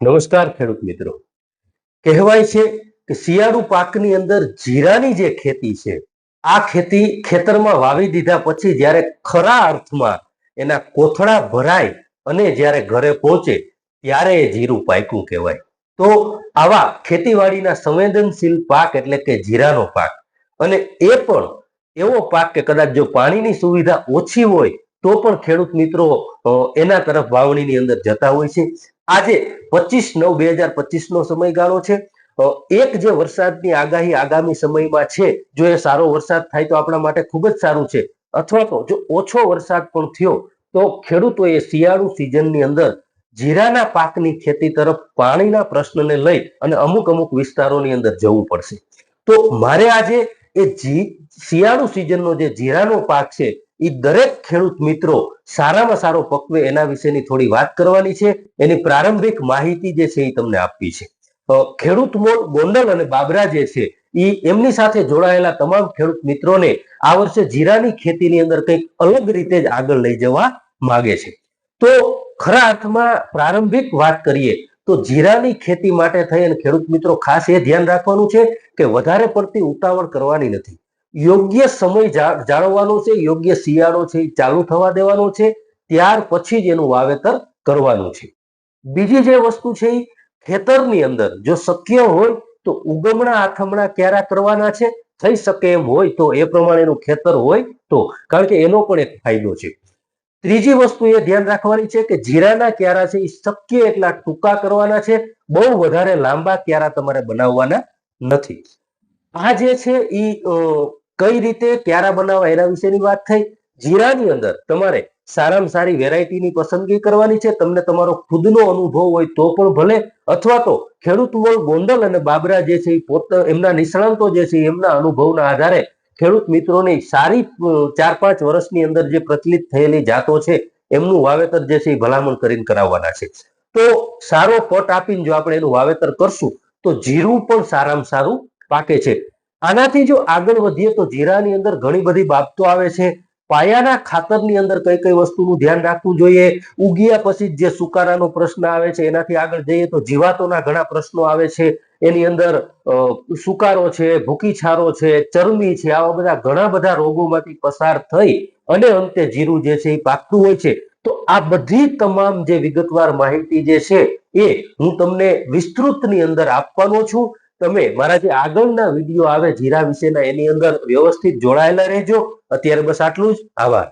નમસ્કાર ખેડૂત મિત્રો. કહેવાય છે કે શિયાળુ પાકની અંદર જીરાની જે ખેતી છે, આ ખેતી ખેતરમાં વાવી દીધા પછી જ્યારે ખરા અર્થમાં એના કોથળા ભરાય અને જ્યારે ઘરે પહોંચે ત્યારે એ જીરું પાક્યું કહેવાય. તો આવા ખેતીવાડીના સંવેદનશીલ પાક એટલે કે જીરાનો પાક. અને એ પણ એવો પાક કે કદાચ જો પાણીની સુવિધા ઓછી હોય તો પણ ખેડૂત મિત્રો એના તરફ વાવણીની અંદર જતા હોય છે. આજે પચીસ નવ બે હજાર પચીસ નો સમયગાળો છે. એક જે વરસાદની આગાહી આગામી સમયમાં છે, જો એ સારો વરસાદ થાય તો આપણા માટે ખૂબ જ સારું છે. અથવા તો જો ઓછો વરસાદ પણ થયો તો ખેડૂતોએ શિયાળુ સિઝનની અંદર જીરાના પાકની ખેતી તરફ પાણીના પ્રશ્નને લઈ અને અમુક અમુક વિસ્તારોની અંદર જવું પડશે. તો મારે આજે એ જી, શિયાળુ સિઝનનો જે જીરાનો પાક છે એ દરેક ખેડૂત મિત્રો સારામાં સારો પકવે એના વિશેની થોડી વાત કરવાની છે. એની પ્રારંભિક માહિતી જે છે એ તમને આપવી છે. ખેડૂત મોલ ગોંડલ અને બાબરા જે છે એ એમની સાથે જોડાયેલા તમામ ખેડૂત મિત્રોને આ વર્ષે જીરાની ખેતીની અંદર કંઈક અલગ રીતે જ આગળ લઈ જવા માગે છે. તો ખરા અર્થમાં પ્રારંભિક વાત કરીએ તો જીરાની ખેતી માટે થઈ અને ખેડૂત મિત્રો ખાસ એ ધ્યાન રાખવાનું છે કે વધારે પડતી ઉતાવળ કરવાની નથી. યોગ્ય સમય જાળવવાનો છે, યોગ્ય શિયાળો છે, ચાલુ થવા દેવાનો છે, ત્યાર પછી જ એનું વાવેતર કરવાનું છે. બીજી જે વસ્તુ છે એ ખેતરની અંદર જો શક્ય હોય તો ઉગમણા, આથમણા ક્યારા કરવાના છે, થઈ શકે એમ હોય તો એ પ્રમાણેનું ખેતર હોય તો, કારણ કે એનો પણ એક ફાયદો છે. ત્રીજી વસ્તુ એ ધ્યાન રાખવાની છે કે જીરાના ક્યારા છે એ શક્ય એટલા ટૂંકા કરવાના છે, બહુ વધારે લાંબા ક્યારા તમારે બનાવવાના નથી. આ જે છે એ કઈ રીતે ક્યારા બનાવવા એના વિશેની વાત થઈ? જીરાની અંદર તમારે સારામાં સારી વેરાયટીની પસંદગી કરવાની છે. તમને તમારો ખુદનો અનુભવ હોય તો પણ ભલે. અથવા તો ખેડૂત મોલ ગોંડલ અને બાબરા જે છે પોતા, એમના નિષ્ણાંતો જે છે એમના અનુભવના આધારે ખેડૂત મિત્રોની સારી ચાર પાંચ વર્ષની અંદર જે પ્રચલિત થયેલી જાતો છે, એમનું વાવેતર જે છે એ ભલામણ કરીને કરાવવાના છે. તો સારો પટ આપીને જો આપણે એનું વાવેતર કરશું, તો જીરું પણ સારામાં સારું પાકે છે. આનાથી જો આગળ વધીએ તો જીરાની અંદર ઘણી બધી બાબતો આવે છે. પાયાના ખાતરની અંદર કઈ કઈ વસ્તુનું ધ્યાન રાખવું જોઈએ? ઉગ્યા પછી જે સુકારાનો પ્રશ્ન આવે છે, એનાથી આગળ જઈએ તો જીવાતોના ઘણા પ્રશ્નો આવે છે. એની અંદર સુકારો છે ભૂકી છારો છે ચરમી છે, આવા બધા ઘણા બધા રોગોમાંથી પસાર થઈ અને અંતે જીરું જે છે એ પાકતું હોય છે. તો આ બધી તમામ જે વિગતવાર માહિતી જે છે એ હું તમને વિસ્તૃતની અંદર આપવાનો છું. તમે મારા જે આગળના વીડિયો આવે જીરા વિશેના એની અંદર વ્યવસ્થિત જોડાયેલા રહેજો. અત્યારે બસ આટલું જ. આભાર.